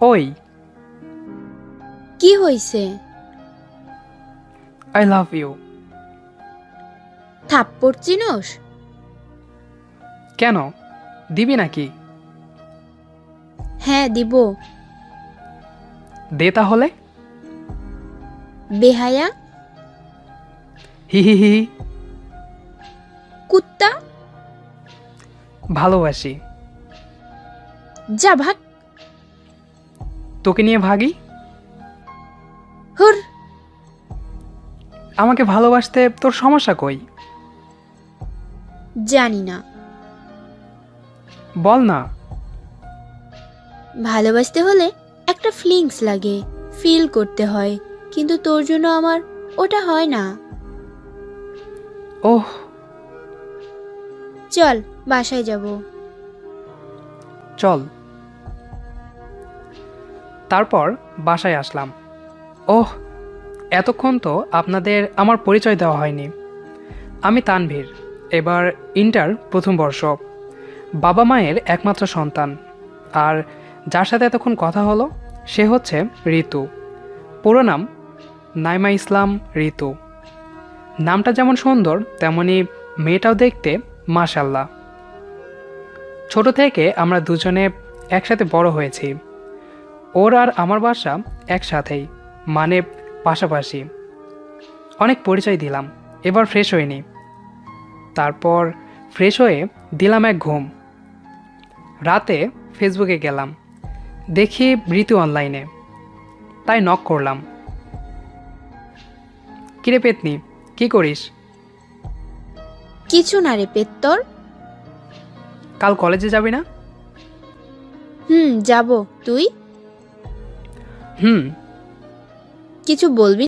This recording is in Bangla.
ওই কি হইছে আই লাভ ইউ থাপ্পড় চিনোস? কেন? দিবি নাকি? হ্যাঁ দিব। দে তাহলে। বেহায়া? হি হি হি। কুত্তা? ভালোবাসি। যা ভাগ তোকে নিয়ে ভাগি? হুর। আমাকে ভালোবাসতে তোর সমস্যা কই? জানি না। বল না। ভালোবাসতে হলে একটা ফিলিংস লাগে ফিল করতে হয় কিন্তু তোর জন্য আমার ওটা হয় না। ওহ। চল বাসায় যাব। চল। তারপর বাসায় আসলাম। ওহ, এতক্ষণ তো আপনাদের আমার পরিচয় দেওয়া হয়নি। আমি তানভীর, এবার ইন্টার প্রথম বর্ষ। বাবা মায়ের একমাত্র সন্তান। আর যার সাথে এতক্ষণ কথা হলো, সে হচ্ছে ঋতু। পুরো নাম নাইমা ইসলাম ঋতু। নামটা যেমন সুন্দর, তেমনি মেয়েটাও দেখতে মাশাল্লাহ। ছোট থেকে আমরা দুজনে একসাথে বড় হয়েছি। ওর আর আমার বাসা একসাথেই মানে পাশাপাশি। অনেক পরিচয় দিলাম এবার ফ্রেশ হয়নি তারপর ফ্রেশ হয়ে দিলাম এক ঘুম। রাতে ফেসবুকে গেলাম দেখি ঋতু অনলাইনে তাই নক করলাম। কিরে পেতনি কি করিস? কিছু না রে পেত্তর কাল কলেজে যাবি না? হুম যাব। তুই? হুম। কিছু বলবি